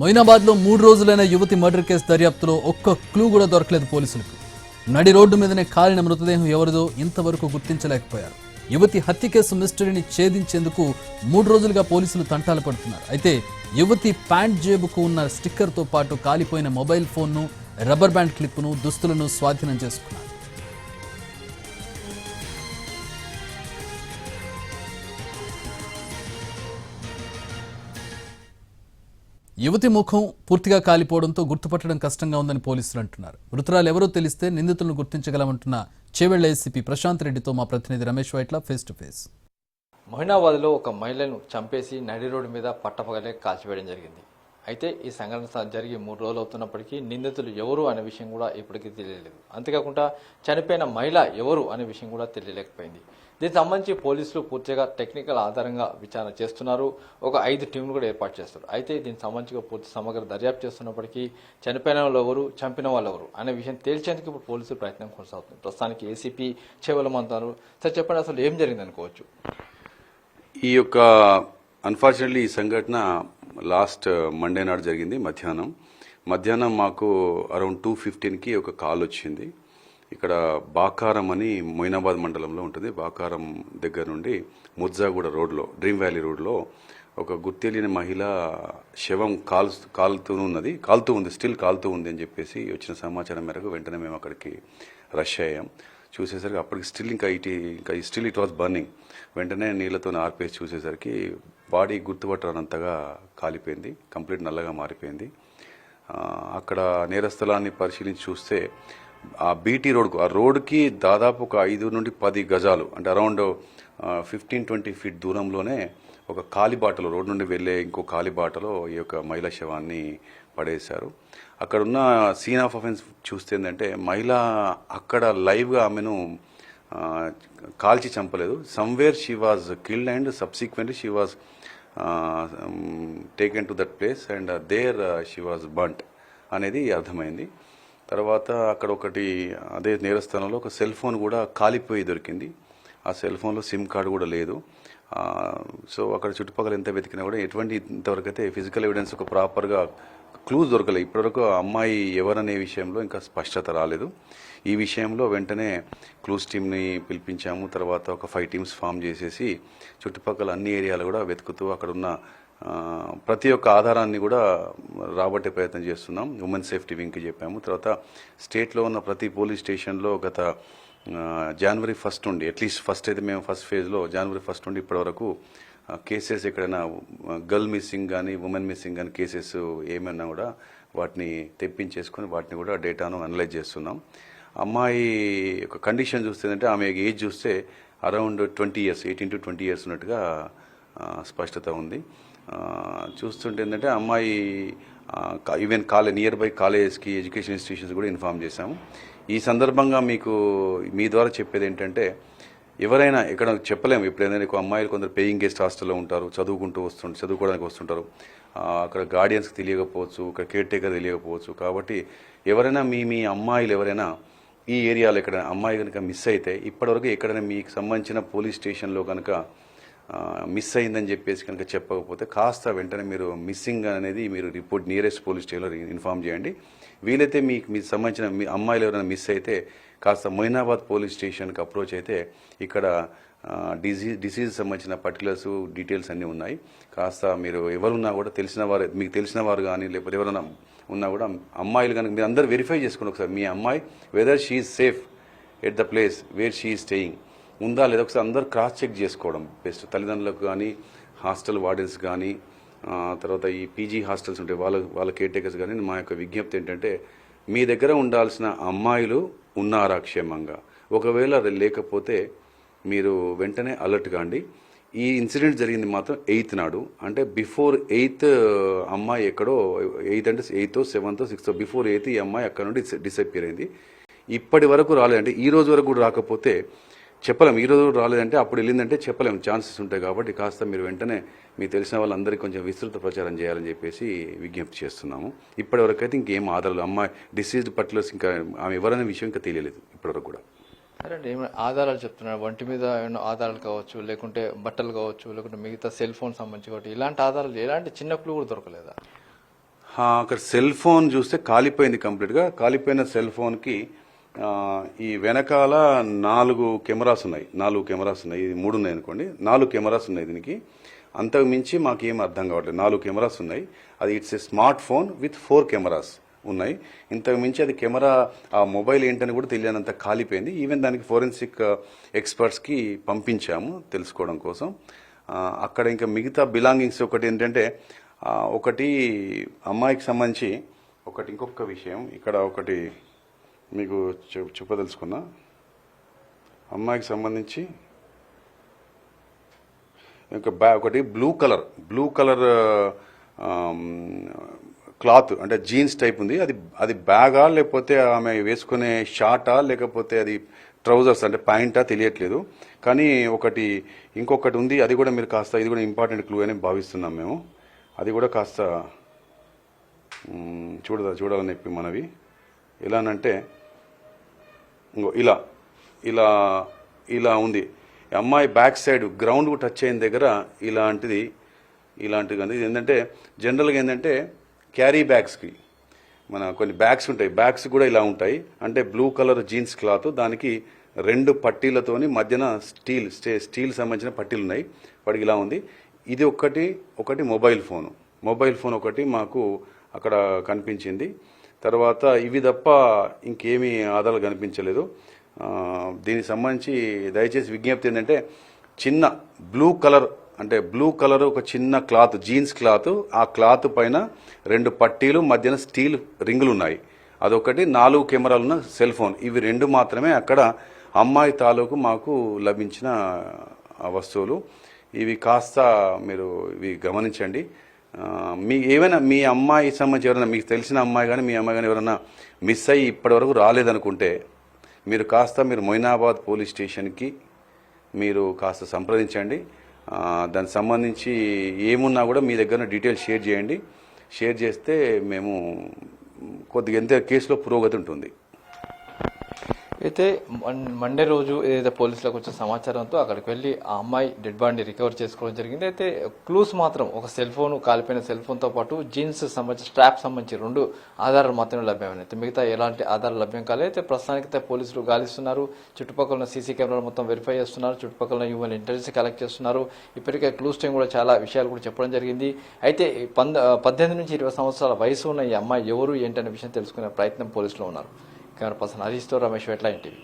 మొయినాబాద్లో మూడు రోజులైన యువతి murder case దర్యాప్తులో ఒక్క క్లూ కూడా దొరకలేదు పోలీసులకు. నడి రోడ్డు మీదనే కాలిన మృతదేహం ఎవరిదో ఇంతవరకు గుర్తించలేకపోయారు. యువతి హత్య కేసు మిస్టరీని ఛేదించేందుకు మూడు రోజులుగా పోలీసులు తంటాలు పడుతున్నారు. అయితే యువతి ప్యాంట్ జేబుకు ఉన్న స్టిక్కర్తో పాటు కాలిపోయిన మొబైల్ ఫోన్ను రబ్బర్ బ్యాండ్ క్లిప్ను దుస్తులను స్వాధీనం చేసుకున్నారు. యువతి ముఖం పూర్తిగా కాలిపోవడంతో గుర్తుపట్టడం కష్టంగా ఉందని పోలీసులు అంటున్నారు. మృతురాలు ఎవరో తెలిస్తే నిందితులను గుర్తించగలమంటున్న చేవెళ్ళ ఎస్సీపీ ప్రశాంత్ రెడ్డితో మా ప్రతినిధి Ramesh Vaitla face to face. మొహినాబాద్లో ఒక మహిళను చంపేసి నడి రోడ్డు మీద పట్టపగలే కాల్చివేయడం జరిగింది. అయితే ఈ సంఘటన జరిగి మూడు రోజులు అవుతున్నప్పటికీ నిందితులు ఎవరు అనే విషయం కూడా ఇప్పటికీ తెలియలేదు. అంతేకాకుండా చనిపోయిన మహిళ ఎవరు అనే విషయం కూడా తెలియలేకపోయింది. దీనికి సంబంధించి పోలీసులు పూర్తిగా టెక్నికల్ ఆధారంగా విచారణ చేస్తున్నారు. ఒక ఐదు టీంలు కూడా ఏర్పాటు చేస్తారు అయితే దీనికి సంబంధించి పూర్తి సమగ్ర దర్యాప్తు చేస్తున్నప్పటికీ చనిపోయిన వాళ్ళు ఎవరు చంపిన వాళ్ళు ఎవరు అనే విషయం తేల్చేందుకు ఇప్పుడు పోలీసులు ప్రయత్నం కొనసాగుతుంది ప్రస్తుతానికి ఏసీపీ చేవలమంతారు సార్ చెప్పండి అసలు ఏం జరిగింది అనుకోవచ్చు ఈ యొక్క అన్ఫార్చునేట్లీ ఈ సంఘటన లాస్ట్ uh, మండే నాడు జరిగింది మధ్యాహ్నం. మధ్యాహ్నం మాకు అరౌండ్ టూ ఫిఫ్టీన్కి ఒక కాల్ వచ్చింది. ఇక్కడ బాకారం అని మొయినాబాద్ మండలంలో ఉంటుంది. బాకారం దగ్గర నుండి ముజ్జాగూడ రోడ్లో డ్రీమ్ వ్యాలీ రోడ్లో ఒక గుర్తెలియని మహిళ శవం కాల్ కాలుతూ ఉన్నది. కాలుతూ ఉంది స్టిల్ కాలుతూ ఉంది అని చెప్పేసి వచ్చిన సమాచారం మేరకు వెంటనే మేము అక్కడికి రష్ అయ్యాం. చూసేసరికి అప్పటికి స్టిల్ ఇంకా ఇటు ఇంకా స్టిల్ ఇట్ వాస్ బర్నింగ్. వెంటనే నీళ్ళతో ఆర్పేసి చూసేసరికి బాడీ గుర్తుపట్టనంతగా కాలిపోయింది కంప్లీట్ నల్లగా మారిపోయింది. అక్కడ నేరస్థలాన్ని పరిశీలించి చూస్తే ఆ బీటీ రోడ్కు ఆ రోడ్కి దాదాపు ఒక ఐదు నుండి పది గజాలు అంటే అరౌండ్ ఫిఫ్టీన్ ట్వంటీ ఫీట్ దూరంలోనే ఒక కాలిబాటలో రోడ్ నుండి వెళ్ళే ఇంకో కాలిబాటలో ఈ యొక్క మహిళా శవాన్ని పడేశారు. అక్కడ ఉన్న సీన్ ఆఫ్ అఫెన్స్ చూస్తే ఏంటంటే మహిళ అక్కడ లైవ్గా ఆమెను కాల్చి చంపలేదు. Somewhere she was killed and subsequently she was taken to that place and there she was burnt అనేది అర్థమైంది. తర్వాత అక్కడ ఒకటి అదే నేరస్థానంలో ఒక సెల్ ఫోన్ కూడా కాలిపోయి దొరికింది. ఆ సెల్ ఫోన్లో సిమ్ కార్డు కూడా లేదు. సో అక్కడ చుట్టుపక్కల ఎంత వెతికినా కూడా ఎటువంటి ఇంతవరకు అయితే ఫిజికల్ ఎవిడెన్స్ ఒక ప్రాపర్గా క్లూజ్ దొరకలేదు ఇప్పటివరకు అమ్మాయి ఎవరనే విషయంలో ఇంకా స్పష్టత రాలేదు. ఈ విషయంలో వెంటనే క్లూస్ టీమ్ని పిలిపించాము. తర్వాత ఒక ఫైవ్ టీమ్స్ ఫామ్ చేసేసి చుట్టుపక్కల అన్ని ఏరియాలు కూడా వెతుకుతూ అక్కడ ఉన్న ప్రతి ఒక్క ఆధారాన్ని కూడా రాబట్టే ప్రయత్నం చేస్తున్నాం. ఉమెన్ సేఫ్టీ వింగ్కి చెప్పాము. తర్వాత స్టేట్లో ఉన్న ప్రతి పోలీస్ స్టేషన్లో గత జనవరి ఫస్ట్ నుండి అట్లీస్ట్ ఫస్ట్ అయితే మేము ఫస్ట్ ఫేజ్లో జనవరి ఫస్ట్ నుండి ఇప్పటివరకు కేసెస్ ఎక్కడైనా గర్ల్ మిస్సింగ్ కానీ ఉమెన్ మిస్సింగ్ కానీ కేసెస్ ఏమైనా కూడా వాటిని తెప్పించేసుకొని వాటిని కూడా డేటాను అనలైజ్ చేస్తున్నాం. అమ్మాయి యొక్క కండిషన్ చూస్తే ఏంటంటే ఆమె ఏజ్ చూస్తే around twenty years eighteen to twenty years ఉన్నట్టుగా స్పష్టత ఉంది. చూస్తుంటే ఏంటంటే అమ్మాయి ఈవెన్ కాలేజ్ నియర్ బై కాలేజెస్కి ఎడ్యుకేషన్ ఇన్స్టిట్యూషన్స్ కూడా ఇన్ఫామ్ చేశాము. ఈ సందర్భంగా మీకు మీ ద్వారా చెప్పేది ఏంటంటే ఎవరైనా ఎక్కడ చెప్పలేము. ఇప్పుడు ఏంటంటే ఒక అమ్మాయిలు కొందరు పేయింగ్ గెస్ట్ హాస్టల్లో ఉంటారు చదువుకుంటూ వస్తుంటారు చదువుకోవడానికి వస్తుంటారు. అక్కడ గార్డియన్స్కి తెలియకపోవచ్చు ఇక్కడ కేర్ టేకర్ తెలియకపోవచ్చు. కాబట్టి ఎవరైనా మీ మీ అమ్మాయిలు ఎవరైనా ఈ ఏరియాలో ఇక్కడ అమ్మాయి కనుక మిస్ అయితే ఇప్పటివరకు ఎక్కడైనా మీకు సంబంధించిన పోలీస్ స్టేషన్లో కనుక మిస్ అయిందని చెప్పేసి కనుక చెప్పకపోతే కాస్త వెంటనే మీరు మిస్సింగ్ అనేది మీరు రిపోర్ట్ నియరెస్ట్ పోలీస్ స్టేషన్లో ఇన్ఫామ్ చేయండి. వీలైతే మీకు మీకు సంబంధించిన మీ అమ్మాయిలు ఎవరైనా మిస్ అయితే కాస్త మొయినాబాద్ పోలీస్ స్టేషన్కి అప్రోచ్ అయితే ఇక్కడ డిసీజ్ డిసీజ్ సంబంధించిన పర్టికులర్స్ డీటెయిల్స్ అన్నీ ఉన్నాయి. కాస్త మీరు ఎవరున్నా కూడా తెలిసిన వారు మీకు తెలిసిన వారు కానీ లేకపోతే ఎవరైనా ఉన్నా కూడా అమ్మాయిలు కనుక మీరు అందరూ వెరిఫై చేసుకోండి ఒకసారి మీ అమ్మాయి whether she is safe at the place where she staying ఉందా లేదా ఒకసారి అందరూ క్రాస్ చెక్ చేసుకోవడం. బెస్ట్ తల్లిదండ్రులకు కానీ హాస్టల్ వార్డెన్స్ కానీ తర్వాత ఈ పీజీ హాస్టల్స్ ఉంటాయి వాళ్ళ వాళ్ళ కేర్ టేకర్స్ కానీ మా యొక్క విజ్ఞప్తి ఏంటంటే మీ దగ్గర ఉండాల్సిన అమ్మాయిలు ఉన్నారా క్షేమంగా? ఒకవేళ అది లేకపోతే మీరు వెంటనే అలర్ట్ కాండి. ఈ ఇన్సిడెంట్ జరిగింది మాత్రం ఎయిత్ నాడు. అంటే బిఫోర్ ఎయిత్ అమ్మాయి ఎక్కడో ఎయిత్ అంటే eighth seventh sixth before eighth ఈ అమ్మాయి అక్కడ నుండి డిసప్పియర్ అయింది. ఇప్పటి వరకు రాలేదంటే ఈ రోజు వరకు కూడా రాకపోతే చెప్పలేం. ఈ రోజు రాలేదంటే అప్పుడు వెళ్ళిందంటే చెప్పలేం. ఛాన్సెస్ ఉంటాయి కాబట్టి కాస్త మీరు వెంటనే మీకు తెలిసిన వాళ్ళందరికీ కొంచెం విస్తృత ప్రచారం చేయాలని చెప్పేసి విజ్ఞప్తి చేస్తున్నాము. ఇప్పటివరకు అయితే ఇంకేం ఆధారాలు అమ్మాయి డిసీజ్డ్ పర్టికులర్స్ ఇంకా ఆమె ఎవరనే విషయం ఇంకా తెలియలేదు ఇప్పటివరకు కూడా. సరే అండి ఏమైనా ఆధారాలు చెప్తున్నారు. వంటి మీద ఏమైనా ఆధారాలు కావచ్చు లేకుంటే బట్టలు కావచ్చు లేకుంటే మిగతా సెల్ ఫోన్ సంబంధించి కావచ్చు ఇలాంటి ఆధారాలు ఎలాంటి చిన్న క్లూ కూడా దొరకలేదా? అక్కడ సెల్ ఫోన్ చూస్తే కాలిపోయింది కంప్లీట్గా. కాలిపోయిన సెల్ ఫోన్కి ఈ వెనకాల నాలుగు కెమెరాస్ ఉన్నాయి. నాలుగు కెమెరాస్ ఉన్నాయి. ఇది మూడు ఉన్నాయి అనుకోండి. నాలుగు కెమెరాస్ ఉన్నాయి దీనికి. అంతకు మించి మాకేం అర్థం కావట్లేదు. నాలుగు కెమెరాస్ ఉన్నాయి. అది it's a smart phone with four cameras ఉన్నాయి. ఇంతకు మించి అది కెమెరా ఆ మొబైల్ ఏంటని కూడా తెలియనంత కాలిపోయింది. ఈవెన్ దానికి ఫోరెన్సిక్ ఎక్స్పర్ట్స్కి పంపించాము తెలుసుకోవడం కోసం. అక్కడ ఇంకా మిగతా బిలాంగింగ్స్ ఒకటి ఏంటంటే ఒకటి అమ్మాయికి సంబంధించి ఒకటి ఇంకొక విషయం. ఇక్కడ ఒకటి మీకు చెప్ చెప్పదలుచుకున్నా. అమ్మాయికి సంబంధించి ఇంకా బ్యా ఒకటి blue colour blue colour cloth అంటే జీన్స్ టైప్ ఉంది. అది అది బ్యాగా లేకపోతే ఆమె వేసుకునే షార్టా లేకపోతే అది ట్రౌజర్స్ అంటే ప్యాంటా తెలియట్లేదు. కానీ ఒకటి ఇంకొకటి ఉంది. అది కూడా మీరు కాస్త ఇది కూడా ఇంపార్టెంట్ క్లూ అని భావిస్తున్నాం మేము. అది కూడా కాస్త చూడదా చూడాలని చెప్పి మనవి. ఎలానంటే ఇంకో ఇలా ఇలా ఇలా ఉంది. ఈ అమ్మాయి బ్యాక్ సైడ్ గ్రౌండ్ టచ్ అయిన దగ్గర ఇలాంటిది ఇలాంటిది ఉంది. ఇది ఏంటంటే జనరల్గా ఏంటంటే క్యారీ బ్యాగ్స్కి మన కొన్ని బ్యాగ్స్ ఉంటాయి. బ్యాగ్స్ కూడా ఇలా ఉంటాయి. అంటే బ్లూ కలర్ జీన్స్ క్లాత్ దానికి రెండు పట్టీలతోని మధ్యన స్టీల్ స్టే స్టీల్ సంబంధించిన పట్టీలు ఉన్నాయి. వాడికి ఇలా ఉంది. ఇది ఒకటి ఒకటి మొబైల్ ఫోను మొబైల్ ఫోన్ ఒకటి మాకు అక్కడ కనిపించింది. తర్వాత ఇవి తప్ప ఇంకేమీ ఆధారాలు కనిపించలేదు. దీనికి సంబంధించి దయచేసి విజ్ఞప్తి ఏంటంటే చిన్న బ్లూ కలర్ అంటే బ్లూ కలర్ ఒక చిన్న క్లాత్ జీన్స్ క్లాత్ ఆ క్లాత్ పైన రెండు పట్టీలు మధ్యన స్టీల్ రింగులు ఉన్నాయి. అదొకటి నాలుగు కెమెరాలు ఉన్న సెల్ ఫోన్. ఇవి రెండు మాత్రమే అక్కడ అమ్మాయి తాలూకు మాకు లభించిన వస్తువులు. ఇవి కాస్త మీరు ఇవి గమనించండి. మీ ఏమైనా మీ అమ్మాయి సంబంధించి ఎవరైనా మీకు తెలిసిన అమ్మాయి కానీ మీ అమ్మాయి కానీ ఎవరైనా మిస్ అయ్యి ఇప్పటివరకు రాలేదనుకుంటే మీరు కాస్త మీరు మొయినాబాద్ పోలీస్ స్టేషన్కి మీరు కాస్త సంప్రదించండి. దానికి సంబంధించి ఏమున్నా కూడా మీ దగ్గర డీటెయిల్స్ షేర్ చేయండి. షేర్ చేస్తే మేము కొద్దిగా ఎంత కేసులో పురోగతి ఉంటుంది. అయితే మన్- మండే రోజు ఏదైతే పోలీసులకు వచ్చిన సమాచారంతో అక్కడికి వెళ్ళి ఆ అమ్మాయి డెడ్ బాడీని రికవర్ చేసుకోవడం జరిగింది. అయితే క్లూస్ మాత్రం ఒక సెల్ ఫోన్ కాలిపోయిన సెల్ ఫోన్తో పాటు జీన్స్ సంబంధించి స్ట్రాప్ సంబంధించి రెండు ఆధారాలు మాత్రమే లభ్యమైనాయి అయితే మిగతా ఎలాంటి ఆధారాలు లభ్యం కాలేదు. అయితే ప్రస్తుతానికి పోలీసులు గాలిస్తున్నారు. చుట్టుపక్కల ఉన్న సీసీ కెమెరాలు మొత్తం వెరిఫై చేస్తున్నారు. చుట్టుపక్కల ఉన్న హ్యూమన్ ఇంటెలిజెన్స్ కలెక్ట్ చేస్తున్నారు. ఇప్పటికే క్లూస్ టైం కూడా చాలా విషయాలు కూడా చెప్పడం జరిగింది. అయితే పంద పద్దెనిమిది నుంచి ఇరవై సంవత్సరాల వయసు ఉన్న ఈ అమ్మాయి ఎవరు ఏంటనే విషయం తెలుసుకునే ప్రయత్నం పోలీసులు ఉన్నారు. కెమెరా పర్సన్ హరీష్తో రమేష్ వెట్ల ఇంటివి